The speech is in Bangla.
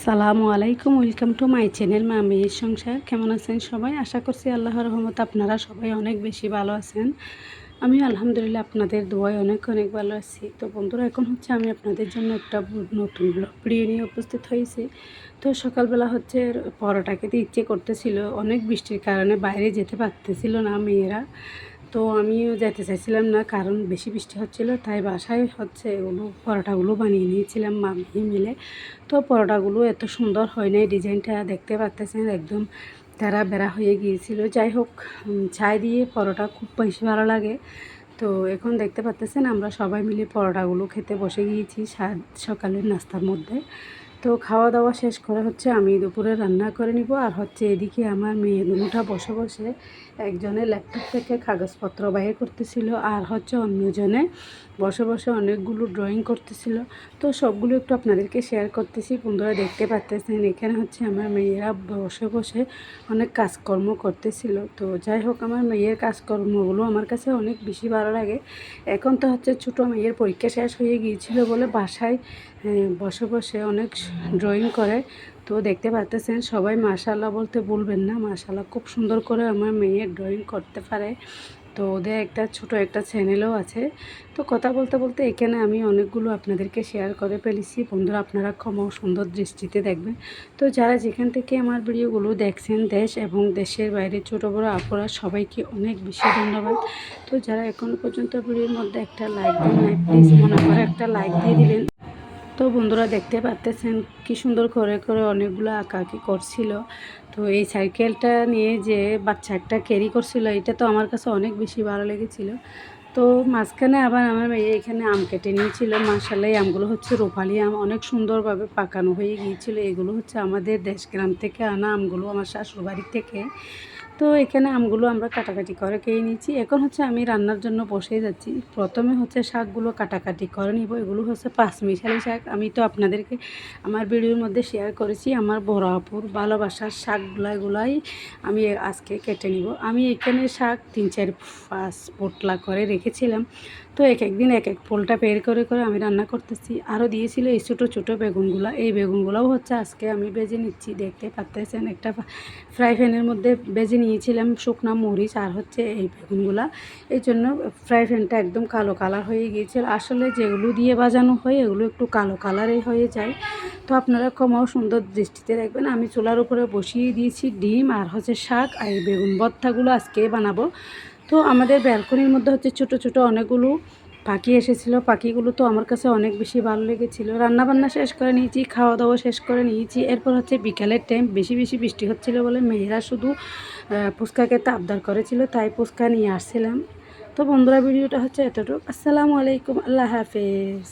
আসসালামু আলাইকুম, ওয়েলকাম টু মাই চ্যানেল মা মেয়ের সংসার। কেমন আছেন সবাই? আশা করছি আল্লাহর রহমত আপনারা সবাই অনেক বেশি ভালো আছেন। আমি আলহামদুলিল্লাহ আপনাদের দোয়ায় অনেক অনেক ভালো আছি। তো বন্ধুরা, এখন হচ্ছে আমি আপনাদের জন্য একটা নতুন ব্লগ ভিডিও নিয়ে উপস্থিত হয়েছি। তো সকালবেলা হচ্ছে পরোটা খেতে ইচ্ছে করতেছিল। অনেক বৃষ্টির কারণে বাইরে যেতে পারতেছিল না মেয়েরা। তো আমিও যেতে চাইছিলাম না, কারণ বেশি বৃষ্টি হচ্ছিল, তাই বাসায় হচ্ছে এগুলো পরোটাগুলো বানিয়ে নিয়েছিলাম মামি মিলে। তো পরোটাগুলো এত সুন্দর হয় নাই, ডিজাইনটা দেখতে পারতেছেন, একদম তারা বেড়া হয়ে গিয়েছিল। যাই হোক ছাই দিয়ে পরোটা খুব বেশি ভালো লাগে। তো এখন দেখতে পাচ্তেছেন আমরা সবাই মিলে পরোটাগুলো খেতে বসে গিয়েছি সকালের নাস্তার মধ্যে। তো খাওয়া দাওয়া শেষ করা হচ্ছে আমি দুপুরে রান্না করে নিব। আর হচ্ছে এদিকে আমার মেয়ে দুটা বসে বসে একজনে ল্যাপটপ থেকে কাগজপত্র বাইর করতেছিল আর হচ্ছে অন্যজনে বসে বসে অনেকগুলো ড্রয়িং করতেছিল। তো সবগুলো একটু আপনাদেরকে শেয়ার করতেছি, বন্ধুরা দেখতে পাচ্তেছেন এখানে হচ্ছে আমার মেয়েরা বসে বসে অনেক কাজকর্ম করতেছিল। তো যাই হোক, আমার মেয়ের কাজকর্মগুলো আমার কাছে অনেক বেশি ভালো লাগে। এখন তো হচ্ছে ছোটো মেয়ের পরীক্ষা শেষ হয়ে গিয়েছিল বলে বাসায় বসে বসে অনেক ড্রয়িং করে। তো দেখতে পাচ্তেছেন সবাই মাশাল্লাহ বলতে বলবেন না। মাশাল্লাহ খুব সুন্দর করে আমার মেয়ে ড্রয়িং করতে পারে। তো ওদের একটা ছোট একটা চ্যানেলও আছে। তো কথা বলতে বলতে এখানে আমি অনেকগুলো আপনাদেরকে শেয়ার করে ফেলেছি। বন্ধুরা, আপনারা ক্ষমা সুন্দর দৃষ্টিতে দেখবেন। তো যারা যেখান থেকে আমার ভিডিওগুলো দেখছেন, দেশ এবং দেশের বাইরে ছোট বড় আপুরা, সবাইকে অনেক বেশি ধন্যবাদ। তো যারা এখনও পর্যন্ত ভিডিওর মধ্যে একটা লাইক দেন প্লিজ মনে করে একটা লাইক দিয়ে দিলেন। তো বন্ধুরা দেখতে পাচ্তেছেন কি সুন্দর করে করে অনেকগুলো আঁকাআঁকি করছিল। তো এই সাইকেলটা নিয়ে যে বাচ্চা একটা ক্যারি করছিল, এটা তো আমার কাছে অনেক বেশি ভালো লেগেছিল। তো মাঝখানে আবার আমার মেয়ে এখানে আম কেটে নিয়েছিল। মাসাল্লাহ আমগুলো হচ্ছে রূপালি আম। অনেক সুন্দরভাবে পাকানো হয়ে গিয়েছিল। এগুলো হচ্ছে আমাদের দেশ গ্রাম থেকে আনা আমগুলো, আমার শাশুড়বাড়ির থেকে। তো এখানে আমগুলো আমরা কাটাকাটি করে খেয়ে নিচ্ছি এখন হচ্ছে আমি রান্নার জন্য বসে যাচ্ছি। প্রথমে হচ্ছে শাকগুলো কাটাকাটি করে নিব। এগুলো হচ্ছে পাঁচমিশালি শাক। আমি তো আপনাদেরকে আমার ভিডিওর মধ্যে শেয়ার করেছি। আমার বড় আপুর ভালোবাসার শাকগুলো এগুলাই আমি আজকে কেটে নিব। আমি এখানে শাক তিন, চার, পাঁচ পোটলা করে রেখেছিলাম। তো এক একদিন এক এক পোলটা বের করে করে আমি রান্না করতেছি। আরও দিয়েছিল এই ছোটো ছোটো বেগুনগুলো। এই বেগুনগুলোও হচ্ছে আজকে আমি বেজে নিচ্ছি। দেখতে পাচ্তেছেন একটা ফ্রাই প্যানের মধ্যে বেজে নিয়েছিলাম শুকনা মরিচ আর হচ্ছে এই বেগুনগুলা। এই জন্য ফ্রাই প্যানটা একদম কালো কালার হয়ে গিয়েছিল আসলে যেগুলো দিয়ে বাজানো হয়, এগুলো একটু কালো কালারেই হয়ে যায়। তো আপনারা কমাও সুন্দর দৃষ্টিতে রাখবেন আমি চুলার উপরে বসিয়ে দিয়েছি ডিম আর হচ্ছে শাক আর বেগুন ভর্তাগুলো আজকে বানাবো। তো আমাদের ব্যালকনির মধ্যে হচ্ছে ছোট ছোট অনেকগুলো পাখি এসেছিল, পাখিগুলো তো আমার কাছে অনেক বেশি ভালো লেগেছিলো। রান্নাবান্না শেষ করে নিয়েছি খাওয়া দাওয়া শেষ করে নিয়েছি। এরপর হচ্ছে বিকালের টাইম বেশি বেশি বৃষ্টি হচ্ছিল বলে মেয়েরা শুধু ফুচকাকে আবদার করেছিল, তাই ফুচকা নিয়ে আসছিলাম। তো বন্ধুরা, ভিডিওটা হচ্ছে এতটুকু। আসসালামু আলাইকুম, আল্লাহ হাফেজ।